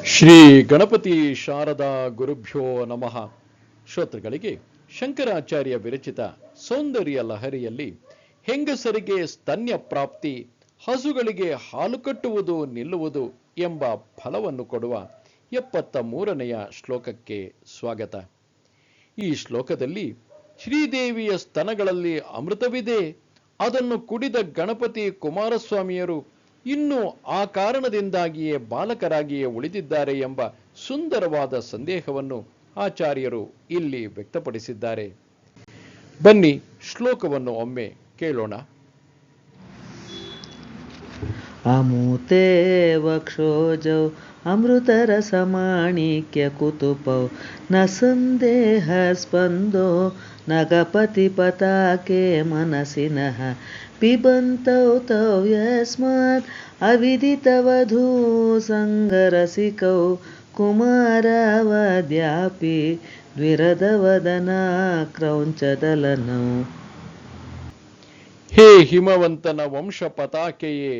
ಶ್ರೀ ಗಣಪತಿ ಶಾರದಾ ಗುರುಭ್ಯೋ ನಮಃ. ಶ್ರೋತೃಗಳಿಗೆ ಶಂಕರಾಚಾರ್ಯ ವಿರಚಿತ ಸೌಂದರ್ಯ ಲಹರಿಯಲ್ಲಿ ಹೆಂಗಸರಿಗೆ ಸ್ತನ್ಯ ಪ್ರಾಪ್ತಿ, ಹಸುಗಳಿಗೆ ಹಾಲು ಕಟ್ಟುವುದು ನಿಲ್ಲುವುದು ಎಂಬ ಫಲವನ್ನು ಕೊಡುವ ಎಪ್ಪತ್ತ ಮೂರನೆಯ ಶ್ಲೋಕಕ್ಕೆ ಸ್ವಾಗತ. ಈ ಶ್ಲೋಕದಲ್ಲಿ ಶ್ರೀದೇವಿಯ ಸ್ತನಗಳಲ್ಲಿ ಅಮೃತವಿದೆ, ಅದನ್ನು ಕುಡಿದ ಗಣಪತಿ ಕುಮಾರಸ್ವಾಮಿಯರು ಇನ್ನು ಆ ಕಾರಣದಿಂದಾಗಿಯೇ ಬಾಲಕರಾಗಿಯೇ ಉಳಿದಿದ್ದಾರೆ ಎಂಬ ಸುಂದರವಾದ ಸಂದೇಹವನ್ನು ಆಚಾರ್ಯರು ಇಲ್ಲಿ ವ್ಯಕ್ತಪಡಿಸಿದ್ದಾರೆ. ಬನ್ನಿ ಶ್ಲೋಕವನ್ನು ಒಮ್ಮೆ ಕೇಳೋಣ. ಅಮೂತೇ ವಕ್ಷೋಜೌ అమృతరసమాణిక్య కుతుపౌ నసందేహ స్పందో నగపతి పతాకే మనసిన పిబంతౌ తౌ యస్మాత్ అవిదితవధూ సంగరసికౌ కుమారవద్యాపి द्विरदवदना क्रौञ्चदलनौ हे हिमवन्तन वंशपताकेये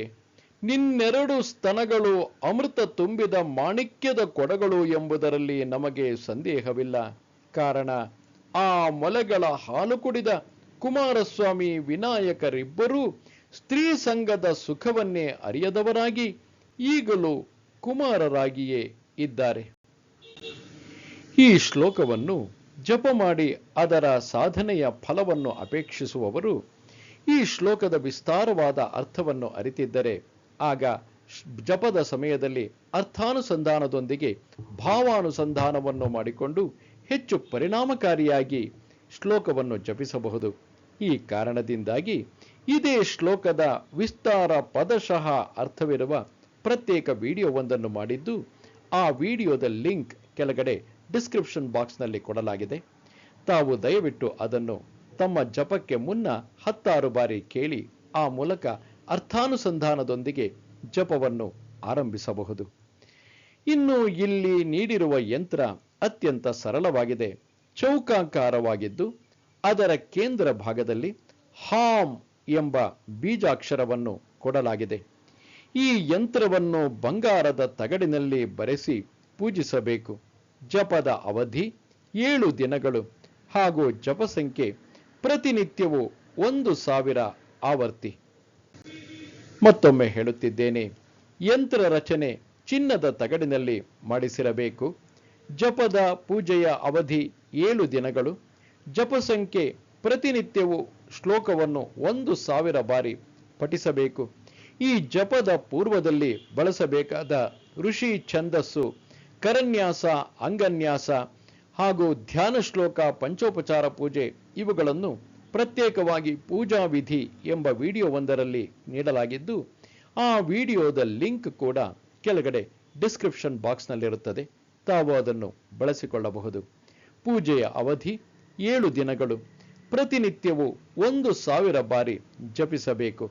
ನಿನ್ನೆರಡು ಸ್ತನಗಳು ಅಮೃತ ತುಂಬಿದ ಮಾಣಿಕ್ಯದ ಕೊಡಗಳು ಎಂಬುದರಲ್ಲಿ ನಮಗೆ ಸಂದೇಹವಿಲ್ಲ. ಕಾರಣ, ಆ ಮೊಲೆಗಳ ಹಾಲು ಕುಡಿದ ಕುಮಾರಸ್ವಾಮಿ ವಿನಾಯಕರಿಬ್ಬರೂ ಸ್ತ್ರೀ ಸಂಘದ ಸುಖವನ್ನೇ ಅರಿಯದವರಾಗಿ ಈಗಲೂ ಕುಮಾರರಾಗಿಯೇ ಇದ್ದಾರೆ. ಈ ಶ್ಲೋಕವನ್ನು ಜಪ ಮಾಡಿ ಅದರ ಸಾಧನೆಯ ಫಲವನ್ನು ಅಪೇಕ್ಷಿಸುವವರು ಈ ಶ್ಲೋಕದ ವಿಸ್ತಾರವಾದ ಅರ್ಥವನ್ನು ಅರಿತಿದ್ದರೆ ಆಗ ಜಪದ ಸಮಯದಲ್ಲಿ ಅರ್ಥಾನುಸಂಧಾನದೊಂದಿಗೆ ಭಾವಾನುಸಂಧಾನವನ್ನು ಮಾಡಿಕೊಂಡು ಹೆಚ್ಚು ಪರಿಣಾಮಕಾರಿಯಾಗಿ ಶ್ಲೋಕವನ್ನು ಜಪಿಸಬಹುದು. ಈ ಕಾರಣದಿಂದಾಗಿ ಇದೇ ಶ್ಲೋಕದ ವಿಸ್ತಾರ ಪದಶಃ ಅರ್ಥವಿರುವ ಪ್ರತ್ಯೇಕ ವಿಡಿಯೋವೊಂದನ್ನು ಮಾಡಿದ್ದು, ಆ ವಿಡಿಯೋದ ಲಿಂಕ್ ಕೆಳಗಡೆ ಡಿಸ್ಕ್ರಿಪ್ಷನ್ ಬಾಕ್ಸ್ನಲ್ಲಿ ಕೊಡಲಾಗಿದೆ. ತಾವು ದಯವಿಟ್ಟು ಅದನ್ನು ತಮ್ಮ ಜಪಕ್ಕೆ ಮುನ್ನ ಹತ್ತಾರು ಬಾರಿ ಕೇಳಿ, ಆ ಮೂಲಕ ಅರ್ಥಾನುಸಂಧಾನದೊಂದಿಗೆ ಜಪವನ್ನು ಆರಂಭಿಸಬಹುದು. ಇನ್ನು ಇಲ್ಲಿ ನೀಡಿರುವ ಯಂತ್ರ ಅತ್ಯಂತ ಸರಳವಾಗಿದೆ. ಚೌಕಾಕಾರವಾಗಿದ್ದು, ಅದರ ಕೇಂದ್ರ ಭಾಗದಲ್ಲಿ ಹಾಮ್ ಎಂಬ ಬೀಜಾಕ್ಷರವನ್ನು ಕೊಡಲಾಗಿದೆ. ಈ ಯಂತ್ರವನ್ನು ಬಂಗಾರದ ತಗಡಿನಲ್ಲಿ ಬರೆಸಿ ಪೂಜಿಸಬೇಕು. ಜಪದ ಅವಧಿ ಏಳು ದಿನಗಳು ಹಾಗೂ ಜಪ ಸಂಖ್ಯೆ ಪ್ರತಿನಿತ್ಯವೂ ಒಂದು ಸಾವಿರ ಆವರ್ತಿ. ಮತ್ತೊಮ್ಮೆ ಹೇಳುತ್ತಿದ್ದೇನೆ. ಯಂತ್ರ ರಚನೆ ಚಿನ್ನದ ತಗಡಿನಲ್ಲಿ ಮಾಡಿಸಿರಬೇಕು. ಜಪದ ಪೂಜೆಯ ಅವಧಿ ಏಳು ದಿನಗಳು. ಜಪ ಸಂಖ್ಯೆ ಪ್ರತಿನಿತ್ಯವೂ ಶ್ಲೋಕವನ್ನು ಒಂದು ಸಾವಿರ ಬಾರಿ ಪಠಿಸಬೇಕು. ಈ ಜಪದ ಪೂರ್ವದಲ್ಲಿ ಬಳಸಬೇಕಾದ ಋಷಿ ಛಂದಸ್ಸು, ಕರನ್ಯಾಸ, ಅಂಗನ್ಯಾಸ ಹಾಗೂ ಧ್ಯಾನ ಶ್ಲೋಕ, ಪಂಚೋಪಚಾರ ಪೂಜೆ ಇವುಗಳನ್ನು ಪ್ರತ್ಯೇಕವಾಗಿ ಪೂಜಾ ವಿಧಿ ಎಂಬ ವಿಡಿಯೋವೊಂದರಲ್ಲಿ ನೀಡಲಾಗಿದ್ದು, ಆ ವಿಡಿಯೋದ ಲಿಂಕ್ ಕೂಡ ಕೆಳಗಡೆ ಡಿಸ್ಕ್ರಿಪ್ಷನ್ ಬಾಕ್ಸ್ನಲ್ಲಿರುತ್ತದೆ. ತಾವು ಅದನ್ನು ಬಳಸಿಕೊಳ್ಳಬಹುದು. ಪೂಜೆಯ ಅವಧಿ ಏಳು ದಿನಗಳು. ಪ್ರತಿನಿತ್ಯವೂ ಒಂದು ಸಾವಿರ ಬಾರಿ ಜಪಿಸಬೇಕು.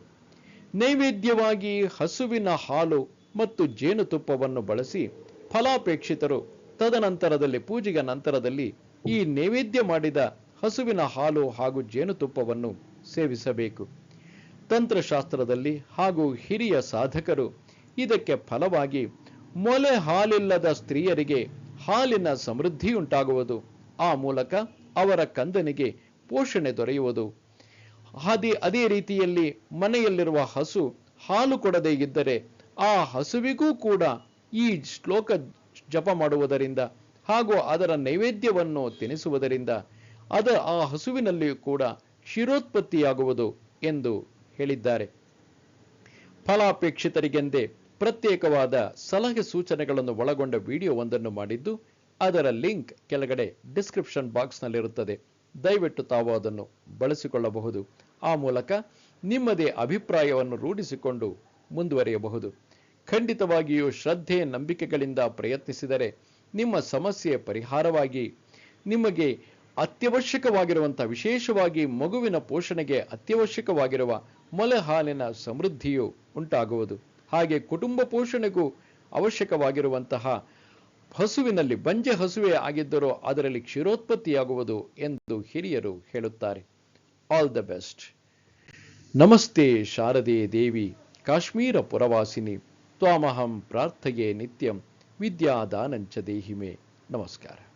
ನೈವೇದ್ಯವಾಗಿ ಹಸುವಿನ ಹಾಲು ಮತ್ತು ಜೇನುತುಪ್ಪವನ್ನು ಬಳಸಿ ಫಲಾಪೇಕ್ಷಿತರು ತದನಂತರದಲ್ಲಿ, ಪೂಜೆಯ ನಂತರದಲ್ಲಿ ಈ ನೈವೇದ್ಯ ಮಾಡಿದ ಹಸುವಿನ ಹಾಲು ಹಾಗೂ ಜೇನುತುಪ್ಪವನ್ನು ಸೇವಿಸಬೇಕು. ತಂತ್ರಶಾಸ್ತ್ರದಲ್ಲಿ ಹಾಗೂ ಹಿರಿಯ ಸಾಧಕರು ಇದಕ್ಕೆ ಫಲವಾಗಿ ಮೊಲೆ ಹಾಲಿಲ್ಲದ ಸ್ತ್ರೀಯರಿಗೆ ಹಾಲಿನ ಸಮೃದ್ಧಿಯುಂಟಾಗುವುದು. ಆ ಮೂಲಕ ಅವರ ಕಂದನಿಗೆ ಪೋಷಣೆ ದೊರೆಯುವುದು. ಅದೇ ಅದೇ ರೀತಿಯಲ್ಲಿ ಮನೆಯಲ್ಲಿರುವ ಹಸು ಹಾಲು ಕೊಡದೇ ಇದ್ದರೆ ಆ ಹಸುವಿಗೂ ಕೂಡ ಈ ಶ್ಲೋಕ ಜಪ ಮಾಡುವುದರಿಂದ ಹಾಗೂ ಅದರ ನೈವೇದ್ಯವನ್ನು ತಿನ್ನಿಸುವುದರಿಂದ ಅದ ಆ ಹಸುವಿನಲ್ಲಿಯೂ ಕೂಡ ಶಿರೋತ್ಪತ್ತಿಯಾಗುವುದು ಎಂದು ಹೇಳಿದ್ದಾರೆ. ಫಲಾಪೇಕ್ಷಿತರಿಗೆಂದೇ ಪ್ರತ್ಯೇಕವಾದ ಸಲಹೆ ಸೂಚನೆಗಳನ್ನು ಒಳಗೊಂಡ ವಿಡಿಯೋವೊಂದನ್ನು ಮಾಡಿದ್ದು, ಅದರ ಲಿಂಕ್ ಕೆಳಗಡೆ ಡಿಸ್ಕ್ರಿಪ್ಷನ್ ಬಾಕ್ಸ್ನಲ್ಲಿರುತ್ತದೆ. ದಯವಿಟ್ಟು ತಾವು ಅದನ್ನು ಬಳಸಿಕೊಳ್ಳಬಹುದು. ಆ ಮೂಲಕ ನಿಮ್ಮದೇ ಅಭಿಪ್ರಾಯವನ್ನು ರೂಢಿಸಿಕೊಂಡು ಮುಂದುವರಿಯಬಹುದು. ಖಂಡಿತವಾಗಿಯೂ ಶ್ರದ್ಧೆ, ನಂಬಿಕೆಗಳಿಂದ ಪ್ರಯತ್ನಿಸಿದರೆ ನಿಮ್ಮ ಸಮಸ್ಯೆ ಪರಿಹಾರವಾಗಿ ನಿಮಗೆ ಅತ್ಯವಶ್ಯಕವಾಗಿರುವಂಥ, ವಿಶೇಷವಾಗಿ ಮಗುವಿನ ಪೋಷಣೆಗೆ ಅತ್ಯವಶ್ಯಕವಾಗಿರುವ ಮೊಲೆ ಹಾಲಿನ ಸಮೃದ್ಧಿಯು ಉಂಟಾಗುವುದು. ಹಾಗೆ ಕುಟುಂಬ ಪೋಷಣೆಗೂ ಅವಶ್ಯಕವಾಗಿರುವಂತಹ ಹಸುವಿನಲ್ಲಿ, ಬಂಜೆ ಹಸುವೆ ಆಗಿದ್ದರೂ ಅದರಲ್ಲಿ ಕ್ಷೀರೋತ್ಪತ್ತಿಯಾಗುವುದು ಎಂದು ಹಿರಿಯರು ಹೇಳುತ್ತಾರೆ. All the best. ನಮಸ್ತೆ ಶಾರದೆ ದೇವಿ, ಕಾಶ್ಮೀರ ಪುರವಾಸಿನಿ, ತ್ವಾಮಹಂ ಪ್ರಾರ್ಥಯೆ ನಿತ್ಯಂ, ವಿದ್ಯಾದಾನಂಚ ದೇಹಿಮೆ. ನಮಸ್ಕಾರ.